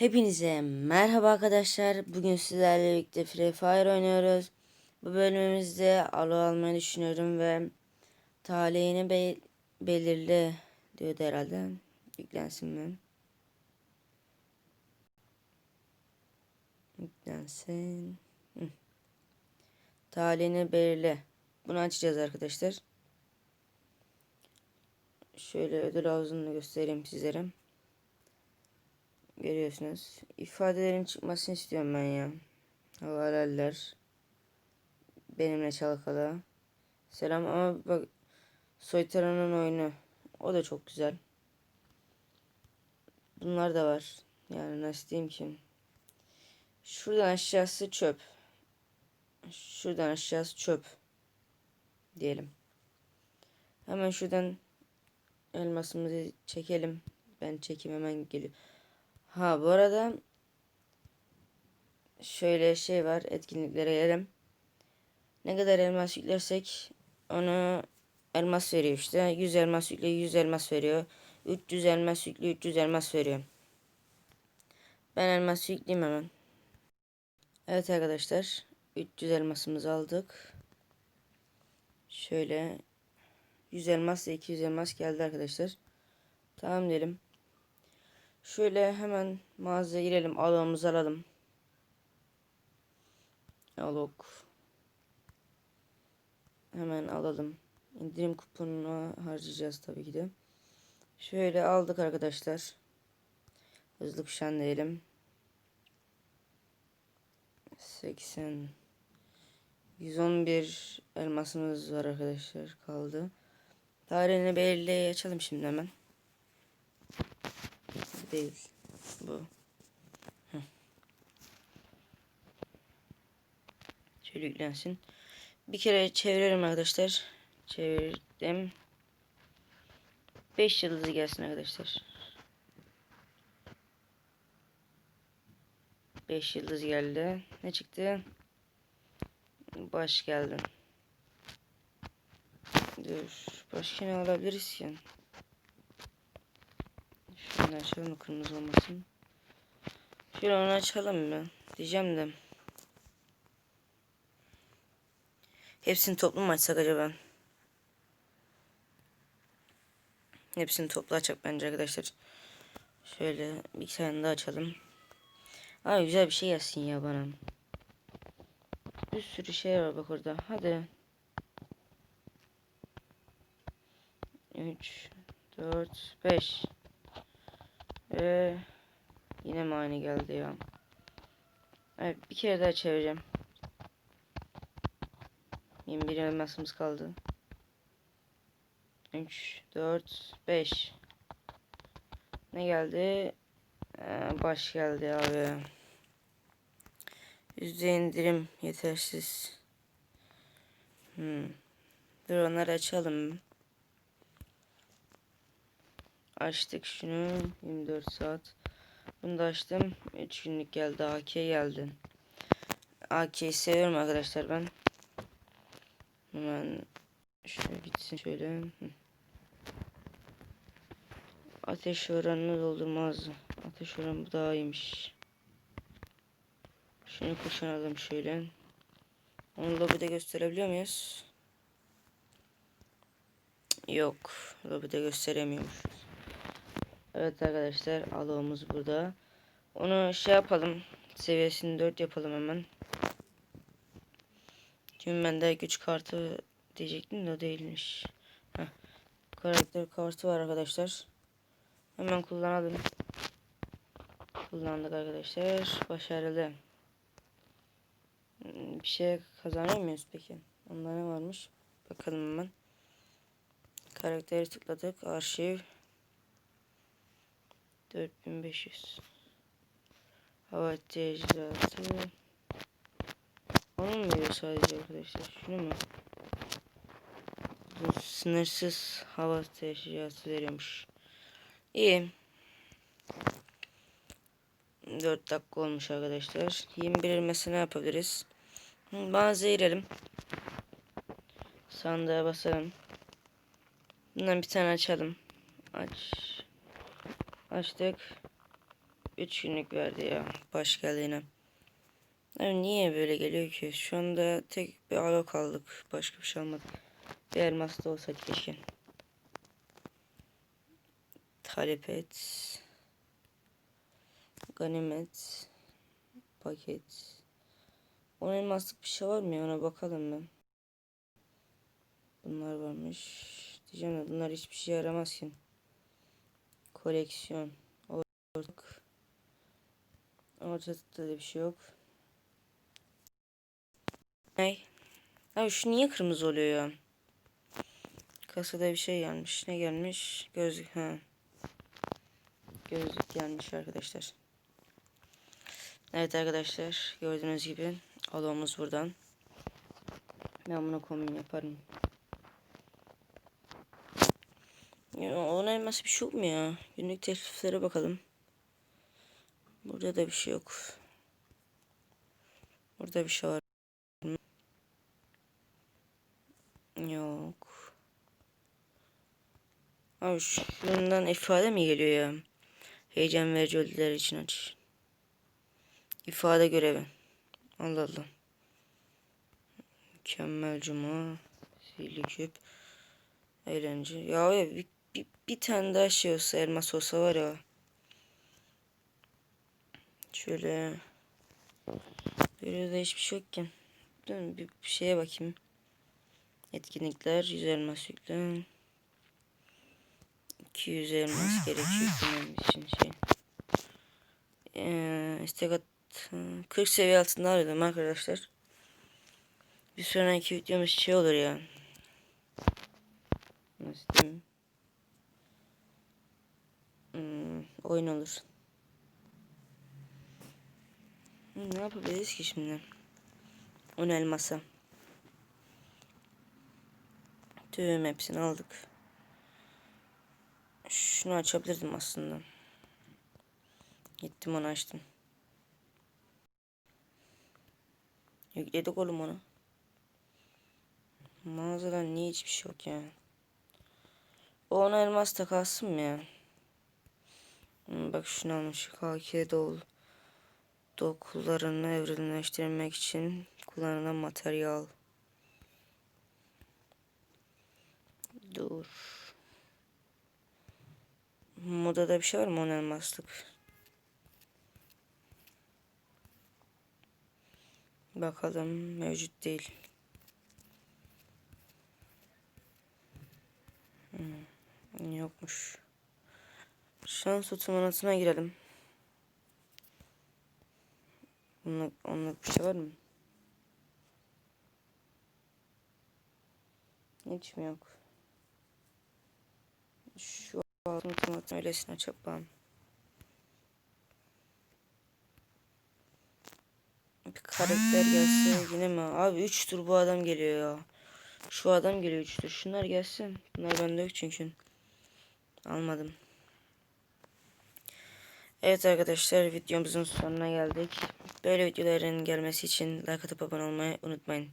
Hepinize merhaba arkadaşlar. Bugün sizlerle birlikte Free Fire oynuyoruz. Bu bölümümüzde alo almayı düşünüyorum ve talihini be belirli diyordu herhalde. Yüklensin mi? Yüklensin. Hı. Talihini belirle. Bunu açacağız arkadaşlar. Şöyle ödül havuzunu göstereyim sizlere. Görüyorsunuz. İfadelerin çıkmasını istiyorum ben ya. Havaleler. Benimle çalkala. Selam ama bak Soytaran'ın oyunu. O da çok güzel. Bunlar da var. Yani nasıl diyeyim ki. Şuradan aşağısı çöp. Şuradan aşağısı çöp. Diyelim. Hemen şuradan elmasımızı çekelim. Ben çekeyim hemen geliyor. Ha bu arada şöyle şey var etkinliklere gelelim. Ne kadar elmas yüklersek onu elmas veriyor işte. 100 elmas yükle 100 elmas veriyor. 300 elmas yükle 300 elmas veriyor. Ben elmas yükleyeyim hemen. Evet arkadaşlar 300 elmasımızı aldık. Şöyle 100 elmas ile 200 elmas geldi arkadaşlar. Tamam diyelim. Şöyle hemen mağazaya girelim. Alağımızı alalım. Alok. Hemen alalım. İndirim kuponuna harcayacağız tabii ki de. Şöyle aldık arkadaşlar. Hızlı kuşan diyelim. 80 111 elmasımız var arkadaşlar kaldı. Tarihini belirleye açalım şimdi hemen değil. Bu. Heh. Şöyle yüklensin. Bir kere çeviriyorum arkadaşlar. Çevirdim. 5 yıldızı gelsin arkadaşlar. 5 yıldız geldi. Ne çıktı? Baş geldi. Dur. Başka ne alabiliriz ki? Şunu açalım kırmızı olmasın. Şöyle onu açalım mı? Diyeceğim de. Hepsini toplu mu açsak acaba? Hepsini toplu açacak bence arkadaşlar. Şöyle bir tane daha açalım. Aa güzel bir şey gelsin ya bana. Bir sürü şey var bak orada. Hadi. 3 4 5 ee, yine mi aynı geldi ya? Evet bir kere daha çevireceğim. 21 elmasımız kaldı. 3, 4, 5. Ne geldi? Ee, baş geldi abi. Yüzde indirim yetersiz. Hmm. Dur onları açalım. Açtık şunu. 24 saat. Bunu da açtım. 3 günlük geldi. AK geldi. AK'yi seviyorum arkadaşlar ben. Hemen şöyle gitsin şöyle. Ateş oranını doldurmaz. Ateş oranı bu daha iyiymiş. Şunu kuşanalım şöyle. Onu lobide gösterebiliyor muyuz? Yok. Lobide gösteremiyormuşuz. Evet arkadaşlar alığımız burada. Onu şey yapalım. Seviyesini 4 yapalım hemen. Şimdi bende güç kartı diyecektim de o değilmiş. Heh. Karakter kartı var arkadaşlar. Hemen kullanalım. Kullandık arkadaşlar. Başarılı. Bir şey kazanıyor muyuz peki? Onda ne varmış? Bakalım hemen. Karakteri tıkladık. Arşiv. 4500 hava teçhizatı onu mu sadece arkadaşlar? Şunu mu? Bu sınırsız hava teçhizatı veriyormuş. İyi. 4 dakika olmuş arkadaşlar. 21 mesela ne yapabiliriz? Mağazaya girelim. Sandığa basalım. Bundan bir tane açalım. Aç Açtık. 3 günlük verdi ya. Baş geldi yine. Abi niye böyle geliyor ki? Şu anda tek bir alo kaldık. Başka bir şey almadık. Bir elmas da olsa keşke. Talep et. Ganimet. Paket. On elmaslık bir şey var mı? Ona bakalım ben. Bunlar varmış. Diyeceğim de bunlar hiçbir şey yaramaz ki. Koleksiyon. Ortak. Ortada da bir şey yok. Ney? Abi şu niye kırmızı oluyor ya? Kasada bir şey gelmiş. Ne gelmiş? Gözlük. Ha. Gözlük gelmiş arkadaşlar. Evet arkadaşlar. Gördüğünüz gibi alomuz buradan. Ben bunu kombin yaparım. Ya ona elması bir şey yok mu ya? Günlük tekliflere bakalım. Burada da bir şey yok. Burada bir şey var. Yok. Abi şundan ifade mi geliyor ya? Heyecan verici ödüller için aç. İfade görevi. Allah Allah. Mükemmel cuma. Sihirli küp. Eğlence. Ya, ya bir, bir, bir tane daha şey olsa elmas olsa var ya. Şöyle. Böyle de hiçbir şey yok ki. Mi? Bir, şeye bakayım. Etkinlikler. 100 elmas yüklen. 200 elmas gerekiyor yüklemem için şey. Ee, istek at, 40 seviye altında arıyordum arkadaşlar. Bir sonraki videomuz şey olur ya. Nasıl diyeyim? Hmm, oyun olur. Hmm, Ne yapabiliriz ki şimdi? On elmasa. Tüm hepsini aldık. Şunu açabilirdim aslında. Gittim onu açtım. Yükledik oğlum onu. Mağazadan niye hiçbir şey yok ya? O ona elmas da kalsın mı ya? Bak şunu almış. KK dol. Dokularını evrimleştirmek için kullanılan materyal. Dur. Modada bir şey var mı on elmaslık? Bakalım mevcut değil. Hmm, yokmuş. Şans otomanatına girelim. Onluk, onluk bir şey var mı? Hiç mi yok? Şu altın otomatın öylesine çapağım. Bir karakter gelse yine mi? Abi 3 tur bu adam geliyor ya. Şu adam geliyor 3 tur. Şunlar gelsin. Bunlar bende yok çünkü. Almadım. Evet arkadaşlar videomuzun sonuna geldik. Böyle videoların gelmesi için like atıp abone olmayı unutmayın.